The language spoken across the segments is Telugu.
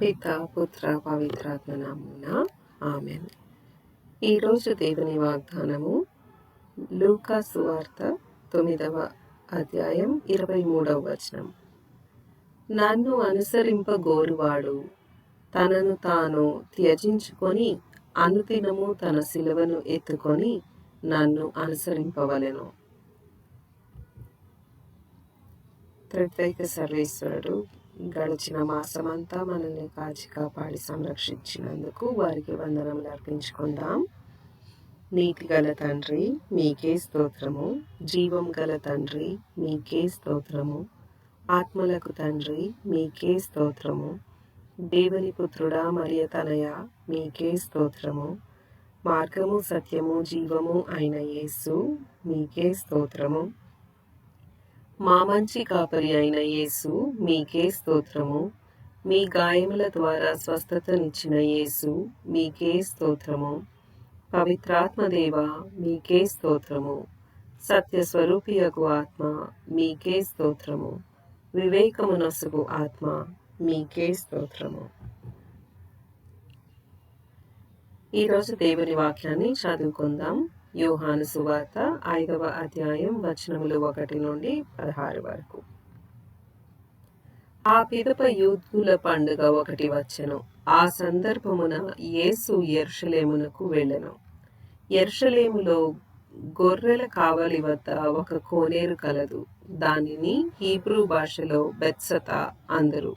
పిత పుత్ర పవిత్రాత్మ నామున ఆమెన్. ఈరోజు దేవుని వాగ్దానము లూకా సువార్త తొమ్మిదవ అధ్యాయం ఇరవై మూడవ వచనం. నన్ను అనుసరింపగోరువాడు తనను తాను త్యజించుకొని అనుదినము తన శిలువను ఎత్తుకొని నన్ను అనుసరింపవలెను. త్రిత్వైక సర్వేశ్వరుడు గడిచిన మాసమంతా మనల్ని కాచి కాపాడి సంరక్షించినందుకు వారికి వందనములు అర్పించుకుందాం. నీతి గల తండ్రి మీకే స్తోత్రము. జీవం గల తండ్రి మీకే స్తోత్రము. ఆత్మలకు తండ్రి మీకే స్తోత్రము. దేవుని పుత్రుడా మరియ తనయ మీకే స్తోత్రము. మార్గము సత్యము జీవము అయిన యేసు మీకే స్తోత్రము. మా మంచి కాపరి అయిన యేసు మీకే స్తోత్రము. మీ గాయముల ద్వారా స్వస్థతనిచ్చిన యేసు మీకే స్తోత్రము. పవిత్రాత్మదేవ మీకే స్తోత్రము. సత్యస్వరూపియకు ఆత్మ మీకే స్తోత్రము. వివేకమునసుకు ఆత్మ మీకే స్తోత్రము. ఈరోజు దేవుని వాక్యాన్ని చదువుకుందాం. యోహాను సువార్త ఐదవ అధ్యాయం వచనములు ఒకటి నుండి పదహారు వరకు. ఆ పిదప యూదుల పండుగ ఒకటి వచ్చెను. ఆ సందర్భమున యేసు ఎర్షలేమునకు వెళ్ళెను. ఎర్షలేములో గొర్రెల కావలి వద్ద ఒక కోనేరు కలదు. దానిని హీబ్రూ భాషలో బెత్సత అందరు.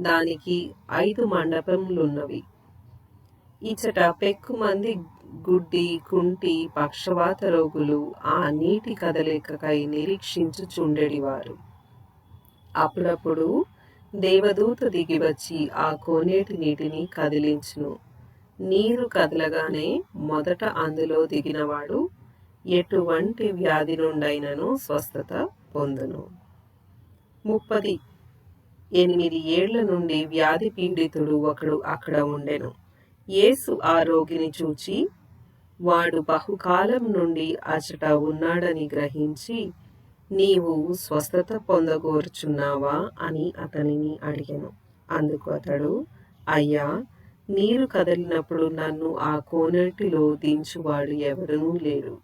దానికి ఐదు మండపములున్నవి. ఇచ్చట పెక్కు మంది గుడ్డి కుంటి పక్షవాత రోగులు ఆ నీటి కదలికకై నిరీక్షించుచుండెడివారు. అప్పుడప్పుడు దేవదూత దిగి వచ్చి ఆ కోనేటి నీటిని కదిలించును. నీరు కదలగానే మొదట అందులో దిగినవాడు ఎటువంటి వ్యాధి నుండైనను స్వస్థత పొందును. ముప్పది. ఎనిమిది ఏళ్ళ నుండి వ్యాధి పీడితుడు ఒకడు అక్కడ ఉండెను. యేసు ఆ రోగిని చూచి వాడు బహుకాలం నుండి అచట ఉన్నాడని గ్రహించి నీవు స్వస్థత పొందగోరుచున్నావా? అని అతనిని అడిగాను. అందుకు అతడు అయ్యా నీరు కదిలినప్పుడు నన్ను ఆ కోనేటిలో దించువాడు ఎవరూ లేరు.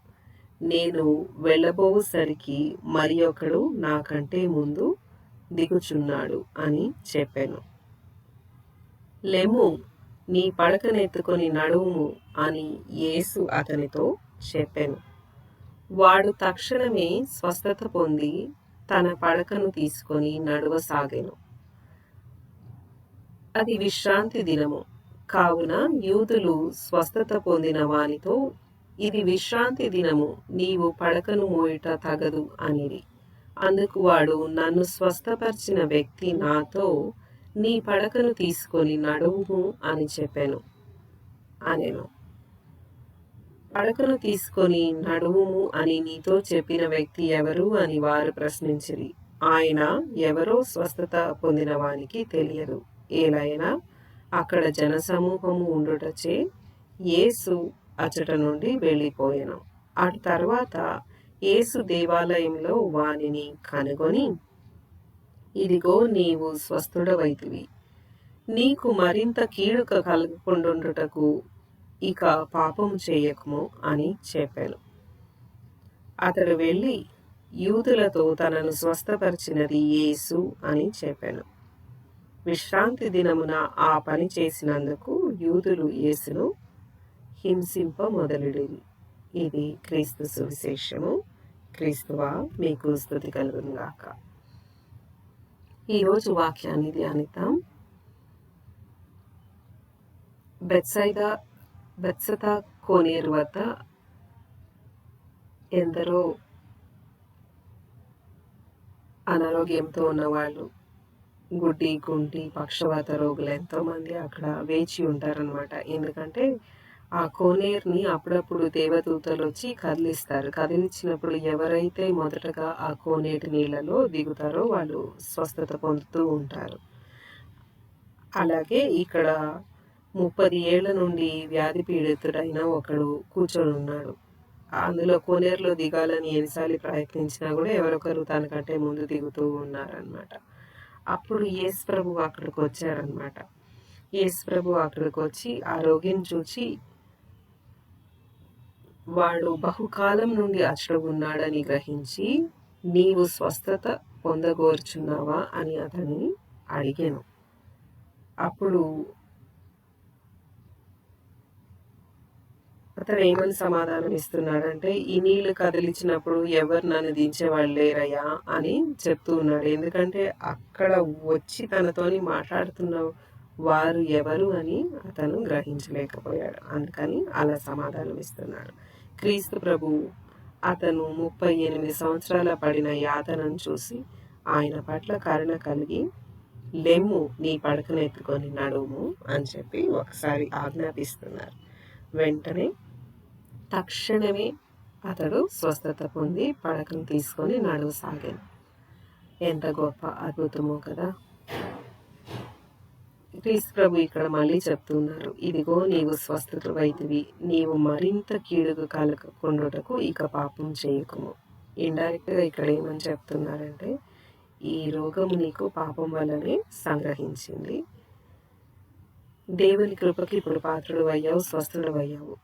నేను వెళ్ళబోసరికి మరి ఒకడు నాకంటే ముందు దిగుచున్నాడు అని చెప్పాను. లెమో నీ పడకనెత్తుకొని నడువుము అని యేసు అతనితో చెప్పాను. వాడు తక్షణమే స్వస్థత పొంది తన పడకను తీసుకొని నడవసాగాను. అది విశ్రాంతి దినము. కావున యూదులు స్వస్థత పొందిన వానితో ఇది విశ్రాంతి దినము నీవు పడకను మోయుట తగదు అనిది అందుకు వాడు నన్ను స్వస్థపరిచిన వ్యక్తి నాతో నీ పడకను తీసుకొని నడువు అని చెప్పాను. అనెను. పడకను తీసుకొని నడువుము అని నీతో చెప్పిన వ్యక్తి ఎవరు అని వారు ప్రశ్నించిరి. ఆయన ఎవరో స్వస్థత పొందిన వానికి తెలియదు. ఏలైనా అక్కడ జనసమూహము ఉండుటచే యేసు అచట నుండి వెళ్ళిపోయాను. అటు తర్వాత యేసు దేవాలయంలో వానిని కనుగొని ఇదిగో నీవు స్వస్థుడవైతివి. నీకు మరింత కీడుక కలగకుండుటకు ఇక పాపము చేయకము అని చెప్పాను. అతడు వెళ్ళి యూదులతో తనను స్వస్థపరిచినది యేసు అని చెప్పాను. విశ్రాంతి దినమున ఆ పని చేసినందుకు యూదులు యేసును హింసింప మొదలుడిరి. ఇది క్రీస్తు సువిశేషము. క్రీస్తువా మీకు స్థుతి కలుగునుగాక. ఈరోజు వాక్యాన్ని ధ్యానిద్దాం. బెత్సైగా బెత్సత కోనేరు వద్ద ఎందరో అనారోగ్యంతో ఉన్నవాళ్ళు గుడ్డి గుంటి పక్షవాత రోగులు ఎంతోమంది అక్కడ వేచి ఉంటారనమాట ఎందుకంటే ఆ కోనేరుని అప్పుడప్పుడు దేవదూతలు వచ్చి కదిలిస్తారు. కదిలించినప్పుడు ఎవరైతే మొదటగా ఆ కోనేటి నీళ్ళలో దిగుతారో వాళ్ళు స్వస్థత పొందుతూ ఉంటారు. అలాగే ఇక్కడ ముప్పది ఏళ్ళ నుండి వ్యాధి పీడితుడైన ఒకడు కూర్చొని ఉన్నాడు. అందులో కోనేరులో దిగాలని ఎన్నిసార్లు ప్రయత్నించినా కూడా ఎవరొకరు తనకంటే ముందు దిగుతూ ఉన్నారనమాట అప్పుడు యేసు ప్రభు అక్కడికి వచ్చారనమాట యేసు ప్రభు అక్కడికి వచ్చి ఆ రోగిని చూచి వాడు బహుకాలం నుండి అచ్చడు ఉన్నాడని గ్రహించి నీవు స్వస్థత పొందగోర్చున్నావా? అని అతన్ని అడిగాను. అప్పుడు అతను ఏమని సమాధానం ఇస్తున్నాడంటే ఈ నీళ్ళు కదిలించినప్పుడు ఎవరు నన్ను దించేవాళ్ళు లేరయ్యా? అని చెప్తూ ఉన్నాడు. ఎందుకంటే అక్కడ వచ్చి తనతోని మాట్లాడుతున్న వారు ఎవరు? అని అతను గ్రహించలేకపోయాడు. అందుకని అలా సమాధానం ఇస్తున్నాడు. క్రీస్తు ప్రభు అతను ముప్పై ఎనిమిది సంవత్సరాల పడిన యాతనను చూసి ఆయన పట్ల కరుణ కలిగి లెమ్ము నీ పడకను ఎత్తుకొని నడుము అని చెప్పి ఒకసారి ఆజ్ఞాపిస్తున్నారు. వెంటనే తక్షణమే అతడు స్వస్థత పొంది పడకను తీసుకొని నడువు సాగాను ఎంత గొప్ప అద్భుతమో కదా! క్రీస్తు ప్రభు ఇక్కడ మళ్ళీ చెప్తున్నారు ఇదిగో నీవు స్వస్థత వైద్యువి నీవు మరింత కీడుకు కలగకుండాటకు ఇక పాపం చేయకుము. ఇండైరెక్ట్గా ఇక్కడ ఏమని చెప్తున్నారంటే ఈ రోగం నీకు పాపం వల్లనే సంగ్రహించింది. దేవుని కృపకి ఇప్పుడు పాత్రుడు అయ్యావు స్వస్థుడు అయ్యావు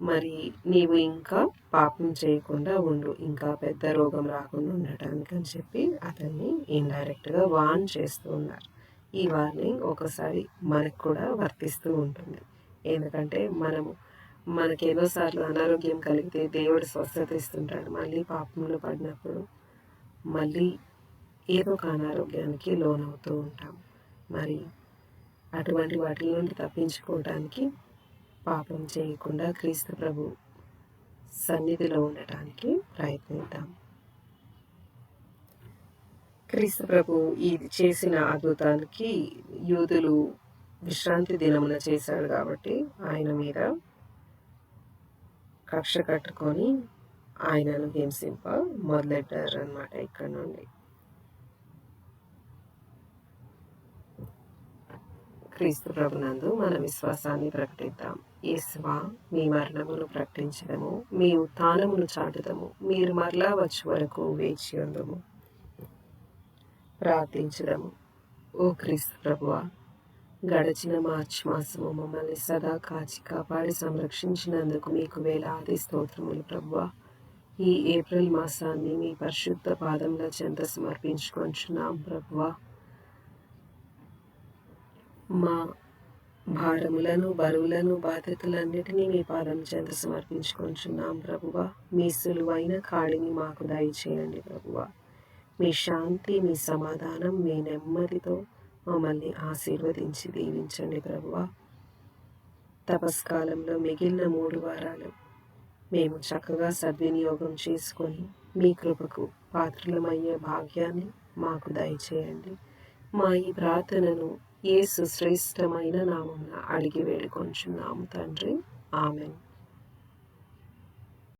మరి నీవు ఇంకా పాపం చేయకుండా ఉండు ఇంకా పెద్ద రోగం రాకుండా ఉండటానికి అని చెప్పి అతన్ని ఇండైరెక్ట్గా వాన్ చేస్తూ ఉన్నారు. ఈ వార్నింగ్ ఒకసారి మనకు కూడా వర్తిస్తూ ఉంటుంది. ఎందుకంటే మనము మనకి ఎన్నోసార్లు అనారోగ్యం కలిగితే దేవుడు స్వస్థత ఇస్తుంటాడు. మళ్ళీ పాపంలో పడినప్పుడు మళ్ళీ ఏదో ఒక అనారోగ్యానికి లోనవుతూ ఉంటాం. మరి అటువంటి వాటి నుండి తప్పించుకోవడానికి పాపం చేయకుండా క్రీస్తు ప్రభు సన్నిధిలో ఉండటానికి ప్రయత్నిద్దాం. క్రీస్తు ప్రభు ఇది చేసిన అద్భుతానికి యూదులు విశ్రాంతి దినమున చేశాడు కాబట్టి ఆయన మీద కక్ష కట్టుకొని ఆయనను హింసింప మొదలెట్టారు అనమాట ఇక్కడ నుండి. క్రీస్తు ప్రభునందు మన విశ్వాసాన్ని ప్రకటిద్దాం. యేసువా మీ మరణమును ప్రకటించడము మీ ఉత్థానమును చాటుదము మీరు మరలా వచ్చే వరకు వేచి ఉండము ప్రార్థించడము. ఓ క్రీస్తు ప్రభువ గడచిన మార్చి మాసము మమ్మల్ని సదా కాచి కాపాడి సంరక్షించినందుకు మీకు వేలాది స్తోత్రములు ప్రభువ. ఈ ఏప్రిల్ మాసాన్ని మీ పరిశుద్ధ పాదంలో చెంత సమర్పించుకుంటున్నాం ప్రభువ. మా భారములను బరువులను బాధ్యతలన్నిటినీ మీ పాదం చెంత సమర్పించుకుంటున్నాం ప్రభువ. మీ సులువైన కాడిని మాకు దయచేయండి ప్రభువ. మీ శాంతి మీ సమాధానం మీ నెమ్మదితో మమ్మల్ని ఆశీర్వదించి దీవించండి ప్రభువ. తపస్కాలంలో మిగిలిన మూడు వారాలు మేము చక్కగా సద్వినియోగం చేసుకొని మీ కృపకు పాత్రలమయ్యే భాగ్యాన్ని మాకు దయచేయండి. మా ఈ ప్రార్థనను ఏ సుశ్రేష్టమైన నామం అడిగి వేడుకొంచున్నాము తండ్రి. ఆమెను.